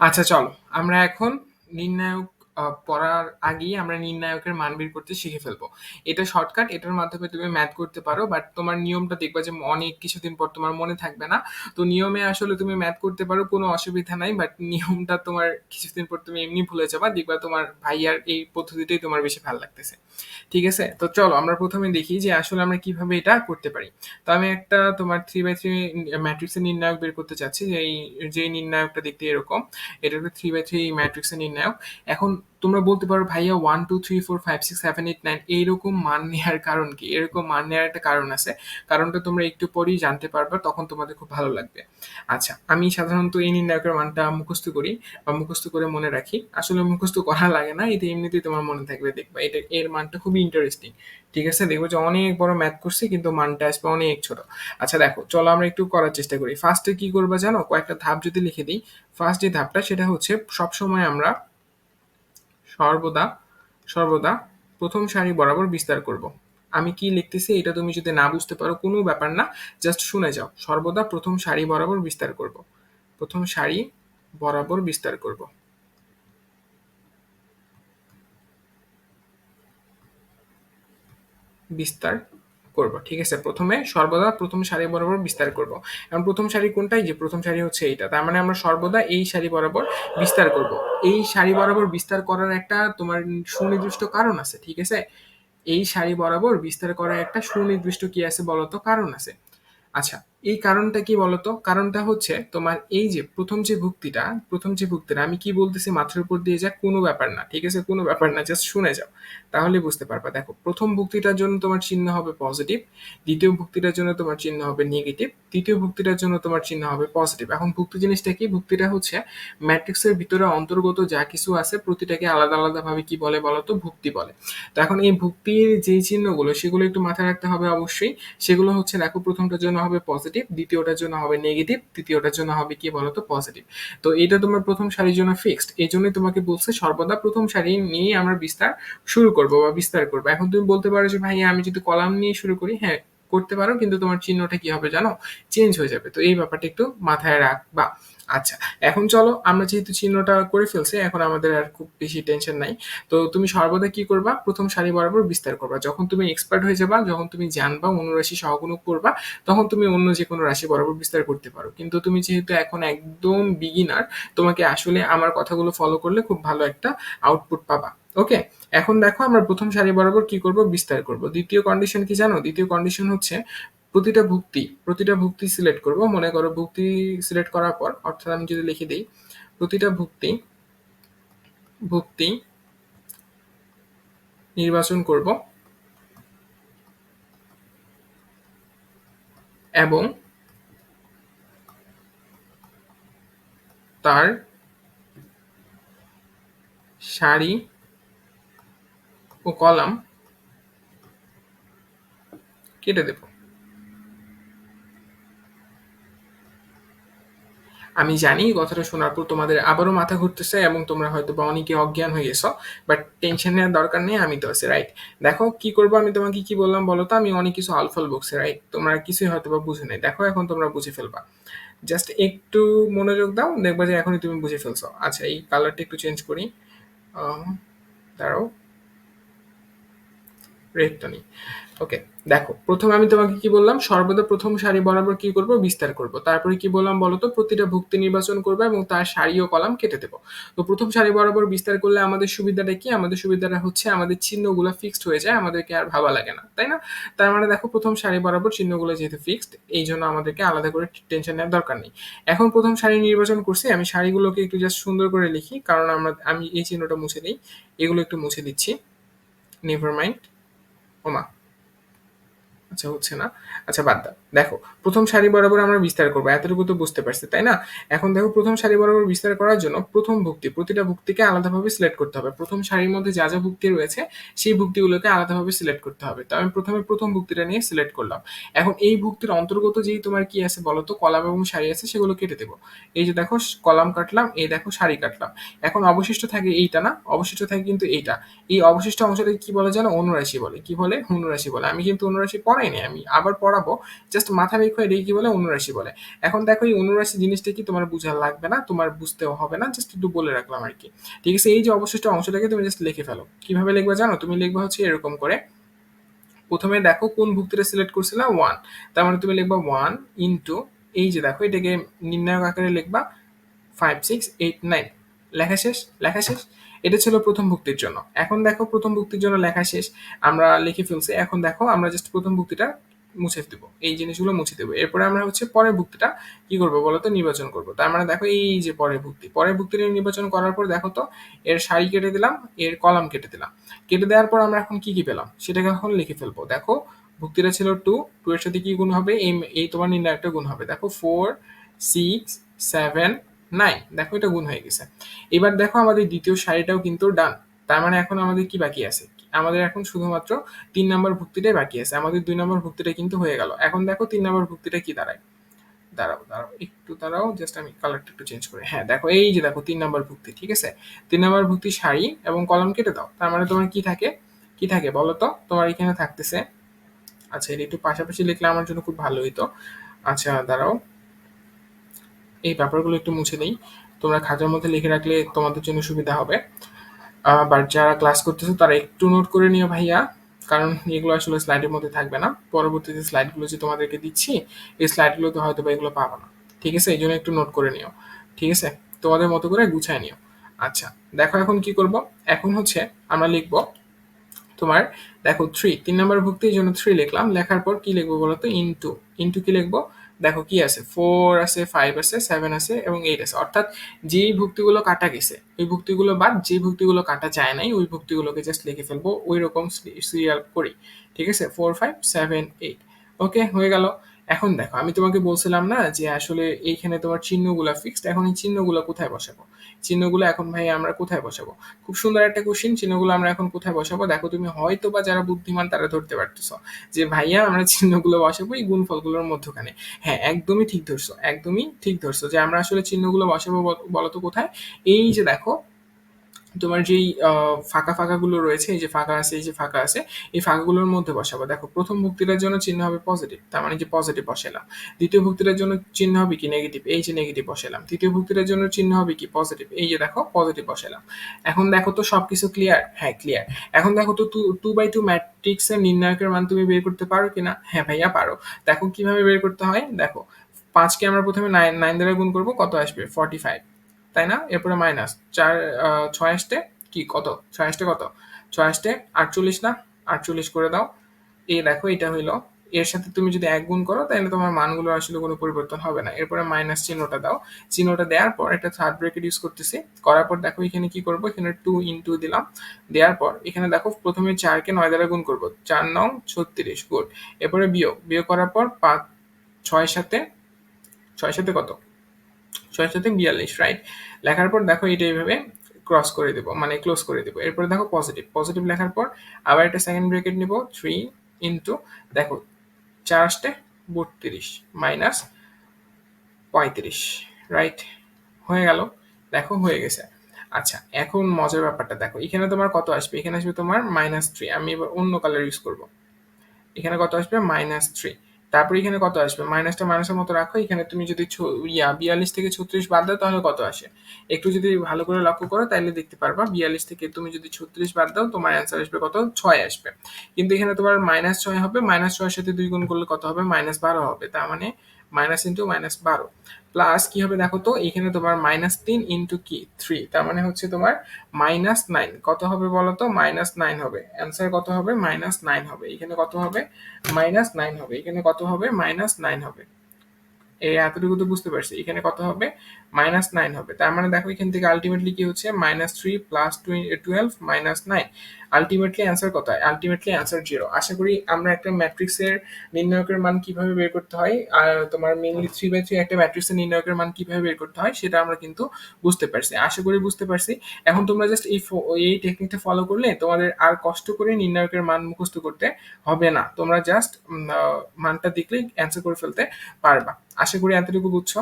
আচ্ছা চলো। আমরা এখন নির্ণায়ক আহ, পড়ার আগেই আমরা নির্ণায়কের মান বের করতে শিখে ফেলব। এটা শর্টকাট এটার মাধ্যমে তুমি ম্যাথ করতে পারো বাট তোমার নিয়মটা দেখবা যে অনেক কিছুদিন পর তোমার মনে থাকবে না। তো নিয়মে আসলে তুমি ম্যাথ করতে পারো কোনো অসুবিধা নাই বাট নিয়মটা তোমার কিছুদিন পর তুমি এমনি ভুলে যাবা দেখবা তোমার ভাইয়ার এই পদ্ধতিটাই তোমার বেশি ভালো লাগতেছে। ঠিক আছে? তো চলো আমরা প্রথমে দেখি যে আসলে আমরা কীভাবে এটা করতে পারি। তো আমি একটা তোমার থ্রি বাই থ্রি ম্যাট্রিক্সের নির্ণায়ক বের করতে চাচ্ছি যে এই যে নির্ণায়কটা দেখতে এরকম এটা হলো থ্রি বাই থ্রি ম্যাট্রিক্সের নির্ণায়ক। এখন তোমরা বলতে পারো ভাইয়া one two three four five six seven eight nine এইরকম মান নেওয়ার কারণ কি? এরকম মান নেওয়ার একটা কারণ আছে। কারণটা তোমরা একটু পরেই জানতে পারবে, তখন তোমাদের খুব ভালো লাগবে। আচ্ছা আমি সাধারণত এই নির্ণায়কের মানটা মুখস্থ করি বা মুখস্থ করে মনে রাখি। আসলে মুখস্থ করা লাগে না, এটা এমনিতেই তোমার মনে থাকবে, দেখবা। এটা, এর মানটা খুবই ইন্টারেস্টিং ঠিক আছে? দেখব যে অনেক বড় ম্যাথ করছি, কিন্তু মানটা আসবে অনেক ছোট। আচ্ছা দেখো, চলো আমরা একটু করার চেষ্টা করি। ফার্স্টে কি করবা জানো? কয়েকটা ধাপ যদি লিখে দিই ফার্স্ট যে ধাপটা, সেটা হচ্ছে সবসময় আমরা সর্বদা সর্বদা প্রথম সারি বরাবর বিস্তার করব। আমি কি লিখতেছি এটা তুমি যদি না বুঝতে পারো, কোনো ব্যাপার না জাস্ট শুনে যাও। সর্বদা প্রথম সারি বরাবর বিস্তার করব। প্রথম সারি বরাবর বিস্তার করব। বিস্তার করব, ঠিক আছে? প্রথমে সর্বদা প্রথম সারি বরাবর বিস্তার করব। এবং প্রথম সারি কোনটাই? যে প্রথম সারি হচ্ছে এইটা। তার মানে আমরা সর্বদা এই সারি বরাবর বিস্তার করব। এই সারি বরাবর বিস্তার করার একটা তোমার সুনির্দিষ্ট কারণ আছে, ঠিক আছে? এই সারি বরাবর বিস্তার করার একটা সুনির্দিষ্ট কি আছে বলতো? কারণ আছে। আচ্ছা এই কারণটা কি বলতো? কারণটা হচ্ছে তোমার এই যে প্রথম যে ভুক্তিটা, প্রথম যে ভুক্তিটা, আমি কি বলতেছি মাথার উপর দিয়ে যা কোনো ব্যাপার না, ঠিক আছে? কোনো ব্যাপার না জাস্ট শুনে যাও। তাহলে বুঝতে পারবা। দেখো, প্রথম ভুক্তিটার জন্য তোমার চিহ্ন হবে পজিটিভ দ্বিতীয় ভুক্তিটার জন্য তোমার চিহ্ন হবে নেগেটিভ তৃতীয় ভুক্তিটার জন্য তোমার চিহ্ন হবে পজিটিভ এখন ভুক্তি জিনিসটা কি? ভুক্তিটা হচ্ছে ম্যাট্রিক্সের ভিতরে অন্তর্গত যা কিছু আছে, প্রতিটাকে আলাদা আলাদা ভাবে কি বলে বলতো? ভুক্তি বলে। তো এখন এই ভুক্তির যেই চিহ্নগুলো, সেগুলো একটু মাথায় রাখতে হবে অবশ্যই। সেগুলো হচ্ছে, দেখো, প্রথমটার জন্য হবে পজিটিভ দ্বিতীয়টার জন্য হবে নেগেটিভ তৃতীয়টার জন্য হবে কি বলতো পজিটিভ তো এটা তোমার প্রথম সারির জন্য ফিক্সড এই জন্যই তোমাকে বলছে সর্বদা প্রথম সারি নিয়ে আমরা বিস্তার শুরু করব বা বিস্তার করব। এখন তুমি বলতে পারো যে ভাই আমি যদি কলাম নিয়ে শুরু করি হ্যাঁ করতে পারো, কিন্তু তোমার চিহ্নটা কি হবে জানো? চেঞ্জ হয়ে যাবে। তো এই ব্যাপারটা একটু মাথায় রাখবা। আচ্ছা এখন চলো, আমরা যেহেতু চিহ্নটা করে ফেলছি, এখন আমাদের আর খুব বেশি টেনশন নাই। তো তুমি সর্বদা কি করবা? প্রথম সারি বরাবর বিস্তার করবা। যখন তুমি এক্সপার্ট হয়ে যাবা, যখন তুমি জানবা অন্য রাশি সহগুণক করবা, তখন তুমি অন্য যে কোনো রাশি বরাবর বিস্তার করতে পারো। কিন্তু তুমি যেহেতু এখন একদম বিগিনার তোমাকে আসলে আমার কথাগুলো ফলো করলে খুব ভালো একটা আউটপুট পাবা। ওকে এখন দেখো, আমরা প্রথম সারি বরাবর কি করব? বিস্তার করব। দ্বিতীয় কন্ডিশন কি জানো? দ্বিতীয় কন্ডিশন হচ্ছে প্রতিটা ভুক্তি প্রতিটা ভুক্তি সিলেক্ট করব। মনে করো ভুক্তি সিলেক্ট করার পর, অর্থাৎ আমি যদি লিখে দিই, প্রতিটা ভুক্তি ভুক্তি নির্বাচন করব এবং তার সারি ও কলাম কেটে দেব। আমি জানি কথাটা শোনার পর তোমাদের আবারও মাথা ঘুরতেছে এবং তোমরা হয়তো বা অনেকে অজ্ঞান হয়ে গেছো বাট টেনশন নেওয়ার দরকার নেই, আমি তো আছি রাইট দেখো, কি করব আমি তোমাকে কি বললাম বলো তো? আমি অনেক কিছু আলফল বকছি রাইট তোমরা কিছুই হয়তো বা বুঝে নেই। দেখো, এখন তোমরা বুঝে ফেলবা। জাস্ট একটু মনোযোগ দাও, দেখবা যে এখনই তুমি বুঝে ফেলছো। আচ্ছা এই কালারটা একটু চেঞ্জ করি। দাঁড়াও। রেডটা নেই। ওকে দেখো, প্রথমে আমি তোমাকে কি বললাম? সর্বদা প্রথম সারি বরাবর কি করব? বিস্তার করব। তারপরে কি বললাম বলতো? প্রতিটা ভুক্তি নির্বাচন করবে এবং তার সারি ও কলাম কেটে দেবো। তো প্রথম সারি বরাবর বিস্তার করলে আমাদের সুবিধাটা কি? আমাদের সুবিধাটা হচ্ছে আমাদের চিহ্নগুলো ফিক্সড হয়ে যায়, আমাদেরকে আর ভাবা লাগে না, তাই না? তার মানে দেখো, প্রথম সারি বরাবর চিহ্নগুলো যেহেতু ফিক্সড এই জন্য আমাদেরকে আলাদা করে টেনশন নেওয়ার দরকার নেই। এখন প্রথম সারি নির্বাচন করছি, আমি সারিগুলোকে একটু জাস্ট সুন্দর করে লিখি, কারণ আমরা, আমি এই চিহ্নটা মুছে দিই এগুলো একটু মুছে দিচ্ছি। নেভার মাইন্ড ওমা আচ্ছা হচ্ছে না। আচ্ছা বাদ দাও। দেখো, প্রথম সারি বরাবর আমরা বিস্তার করব, এতটুকু তো বুঝতে পারছি, তাই না? এখন দেখো, প্রথম সারি বরাবর বিস্তার করার জন্য প্রথম ভুক্তি, প্রতিটা ভুক্তিকে আলাদাভাবে সিলেক্ট করতে হবে। প্রথম সারির মধ্যে যা যা ভুক্তি রয়েছে, সেই ভুক্তিগুলোকে আলাদাভাবে সিলেক্ট করতে হবে। তো আমি প্রথমে প্রথম ভুক্তিটা নিয়ে সিলেক্ট করলাম। এখন এই ভুক্তির অন্তর্গত যেই তোমার কি আছে বলো তো? কলাম এবং সারি আছে, সেগুলো কেটে দেবো। এই যে দেখো, কলাম কাটলাম, এই দেখো, সারি কাটলাম। এখন অবশিষ্ট থাকে এইটা না? অবশিষ্ট থাকে কিন্তু এইটা। এই অবশিষ্ট অংশটাকে কি বলে জানো? অনুরাশি বলে। কি বলে? অনুরাশি বলে। আমি কিন্তু অনুরাশি পড়াইনি, আমি আবার পড়াবো। জাস্ট জাস্ট মাথা রেখো এটাকে কি বলে? অনুরাশি বলে। এখন দেখো এই অনুরাশি জিনিসটা কি তোমার বোঝা লাগবে না? তোমার বুঝতেও হবে না। জাস্ট একটু বলে রাখলাম আর কি। ঠিক আছে, এই যে অবশিষ্ট অংশটাকে তুমি জাস্ট লিখে ফেলো। কীভাবে লিখবে জানো? তুমি লিখবে হচ্ছে এরকম করে। প্রথমে দেখো কোন ভুক্তিটা সিলেক্ট করছিলা? ওয়ান তার মানে তুমি লিখবা ওয়ান ইন্টু এই যে দেখো, এটাকে নির্ণায়ক আকারে লিখবা। ফাইভ সিক্স এইট নাইন লেখা শেষ? লেখা শেষ? এটা ছিল প্রথম ভুক্তির জন্য। এখন দেখো প্রথম ভুক্তির জন্য লেখা শেষ। আমরা লিখে ফেলছি। এখন দেখো আমরা জাস্ট প্রথম ভুক্তিটা মুছে দেবো, এই জিনিসগুলো মুছে দেবো। এরপরে আমরা হচ্ছে পরের ভুক্তিটা কি করব বলো তো? নির্বাচন করব। তার মানে দেখো এই যে পরের ভুক্তি, পরের ভুক্তিটা নির্বাচন করার পর দেখো তো, এর সারি কেটে দিলাম, এর কলাম কেটে দিলাম। কেটে দেওয়ার পর আমরা এখন কি কি পেলাম? সেটাকে এখন লিখে ফেলব। দেখো, ভুক্তিটা ছিল টু টু এর সাথে কি গুণ হবে? এই এই তোমার নির্ণায়কটা গুণ হবে। দেখো ফোর সিক্স সেভেন নাইন দেখো, এটা গুণ হয়ে গেছে। এবার দেখো আমাদের দ্বিতীয় সারিটাও কিন্তু ডান তার মানে এখন আমাদের কি বাকি আছে? আমাদের এখন শুধুমাত্র তিন নম্বর ভুক্তিটাই বাকি আছে। আমাদের দুই নম্বর ভুক্তিটা কিন্তু হয়ে গেল। এখন দেখো তিন নম্বর ভুক্তিটা কি দাঁড়ায়? দাঁড়াও দাঁড়াও, একটু দাঁড়াও জাস্ট আমি কালারটা একটু চেঞ্জ করি। হ্যাঁ দেখো, এই যে দেখো তিন নম্বর ভুক্তি, ঠিক আছে? তিন নম্বর ভুক্তি শাড়ি এবং কলম কেটে দাও। তার মানে তোমার কি থাকে? কি থাকে বলো তো? তোমার এখানে থাকতেছে। আচ্ছা এটা একটু পাশাপাশি লিখলে আমার জন্য খুব ভালো হইতো। আচ্ছা দাঁড়াও। এই ব্যাপারগুলো একটু মুছে দিই তোমরা খাতার মধ্যে লিখে রাখলে তোমাদের জন্য সুবিধা হবে। বাট যারা ক্লাস করতেছো, তারা একটু নোট করে নিও ভাইয়া, কারণ এগুলো আসলে স্লাইডের মধ্যে থাকবে না। পরবর্তীতে স্লাইডগুলো যে তোমাদেরকে দিচ্ছি, এই স্লাইডগুলোতে হয়তো বা এগুলো পাবো না। ঠিক আছে? এই জন্য একটু নোট করে নিও। ঠিক আছে? তোমাদের মতো করে গুছায় নিও। আচ্ছা দেখো এখন কি করব? এখন হচ্ছে আমরা লিখব তোমার, দেখো থ্রি তিন নম্বর ভুক্তির জন্য থ্রি লিখলাম। লেখার পর কি লিখব বলতো? ইনটু ইনটু কি লিখব? দেখো কি আছে? ফোর আছে ফাইভ আছে সেভেন আছে এবং এইট আছে। অর্থাৎ যেই ভুক্তিগুলো কাটা গেছে, ওই ভুক্তিগুলো বাদ যে ভুক্তিগুলো কাটা যায় নাই, ওই ভুক্তিগুলোকে জাস্ট লিখে ফেলব ওই রকম সিরিয়াল করি। ঠিক আছে? Four five seven eight okay হয়ে গেল। এখন দেখো, আমি তোমাকে বলছিলাম না যে আসলে এইখানে তোমার চিহ্নগুলো ফিক্সড এখন এই চিহ্নগুলো কোথায় বসাবো? চিহ্নগুলো এখন ভাই আমরা কোথায় বসাবো? খুব সুন্দর একটা কোশ্চিন চিহ্নগুলো আমরা এখন কোথায় বসাবো? দেখো তুমি হয়তো বা যারা বুদ্ধিমান তারা ধরতে পারতেছো যে ভাইয়া আমরা চিহ্নগুলো বসাবো এই গুণফলগুলোর মধ্যখানে। হ্যাঁ একদমই ঠিক ধরছো, একদমই ঠিক ধরছো যে আমরা আসলে চিহ্নগুলো বসাবো বলতো কোথায়? এই যে দেখো তোমার যেই ফাঁকা ফাঁকাগুলো রয়েছে, এই যে ফাঁকা আছে, এই যে ফাঁকা আছে, এই ফাঁকাগুলোর মধ্যে বসাবো। দেখো, প্রথম ভক্তিটার জন্য চিহ্ন হবে পজিটিভ তার মানে যে পজিটিভ বসালাম। দ্বিতীয় ভক্তিটার জন্য চিহ্ন হবে কি নেগেটিভ এই যে নেগেটিভ বসালাম। তৃতীয় ভক্তিটার জন্য চিহ্ন হবে কি পজিটিভ এই যে দেখো পজিটিভ বসালাম। এখন দেখো তো সবকিছু ক্লিয়ার হ্যাঁ ক্লিয়ার এখন দেখো তো টু বাই টু ম্যাট্রিক্সের নির্ণায়কের মান তুমি বের করতে পারো কিনা? হ্যাঁ ভাইয়া, পারো। দেখো কীভাবে বের করতে হয়? দেখো, পাঁচকে আমরা প্রথমে নাইন নাইন দ্বারা গুণ করব, কত আসবে? ফর্টি ফাইভ তাই না? এরপরে মাইনাস চার ছয় আসতে কি, কত? ছয় আসতে কত? ছয় আসতে আটচল্লিশ না? আটচল্লিশ করে দাও। এই দেখো, এটা হইল। এর সাথে তুমি যদি এক গুণ করো তাহলে তোমার মানগুলো আসলে কোনো পরিবর্তন হবে না। এরপরে মাইনাস চিহ্নটা দাও। চিহ্নটা দেওয়ার পর একটা থার্ড ব্রেকেট ইউজ করতেছি। করার পর দেখো, এখানে কি করব? এখানে টু ইন্টু দিলাম। দেওয়ার পর এখানে দেখো, প্রথমে চারকে নয় দ্বারা গুণ করব। চার নং ছত্রিশ গুড এরপরে বিয়োগ। বিয়োগ করার পর পাঁচ, ছয় সাথে ছয় সাথে কত? ছয় সাথে বিয়াল্লিশ রাইট লেখার পর দেখো এটা এইভাবে ক্রস করে দেবো মানে ক্লোজ করে দেবো। এরপরে দেখো পজিটিভ পজিটিভ লেখার পর আবার একটা সেকেন্ড ব্রেকেট নিব থ্রি ইন্টু দেখো চার বত্রিশ মাইনাস পঁয়ত্রিশ রাইট হয়ে গেল, দেখো হয়ে গেছে। আচ্ছা এখন মজার ব্যাপারটা দেখো, এখানে তোমার কত আসবে? এখানে আসবে তোমার মাইনাস থ্রি আমি এবার অন্য কালার ইউজ করব। এখানে কত আসবে? মাইনাস থ্রি তারপর এখানে কত আসবে? মাইনাসটা মাইনাসের মতো রাখো, এখানে তুমি যদি ইয়া, বিয়াল্লিশ থেকে ছত্রিশ বাদ দাও, তাহলে কত আসে? একটু যদি ভালো করে লক্ষ্য করো তাহলে দেখতে পারবা, বিয়াল্লিশ থেকে তুমি যদি ছত্রিশ বাদ দাও, তোমার অ্যান্সার আসবে কত? ছয় আসবে। কিন্তু এখানে তোমার মাইনাস ছয় হবে মাইনাস ছয়ের সাথে দুই গুণ করলে কত হবে? মাইনাস বারো হবে, তার মানে মাইনাস ইন্টু মাইনাস বারো। প্লাস কি হবে দেখো তো এখানে তোমার মাইনাস তিন ইন্টু কি? থ্রি। তার মানে হচ্ছে তোমার মাইনাস নাইন। কত হবে বলো তো? মাইনাস নাইন হবে। অ্যান্সার কত হবে? মাইনাস নাইন হবে। এখানে কত হবে? মাইনাস নাইন হবে। এখানে কত হবে? মাইনাস নাইন হবে। এই এতটুকু তো বুঝতে পারছি। এখানে কত হবে? মাইনাস নাইন হবে। তার মানে দেখো এখান থেকে আলটিমেটলি কি হচ্ছে? Minus three plus twelve minus nine. Ultimately answer কত হয় আলটিমেটলি অ্যান্সার জিরো আশা করি আমরা একটা ম্যাট্রিক্সের নির্ণায়কের মান কীভাবে বের করতে হয়, আর তোমার মেনলি থ্রি বাই থ্রি একটা ম্যাট্রিক্সের নির্ণায়কের মান কীভাবে বের করতে হয়, সেটা আমরা কিন্তু বুঝতে পারছি। আশা করি বুঝতে পারছি। এখন তোমরা জাস্ট এই এই টেকনিকটা ফলো করলে তোমাদের আর কষ্ট করে নির্ণায়কের মান মুখস্থ করতে হবে না। তোমরা জাস্ট মানটা দেখলেই অ্যান্সার করে ফেলতে পারবা। আশা করি এতটুকু বুঝছ।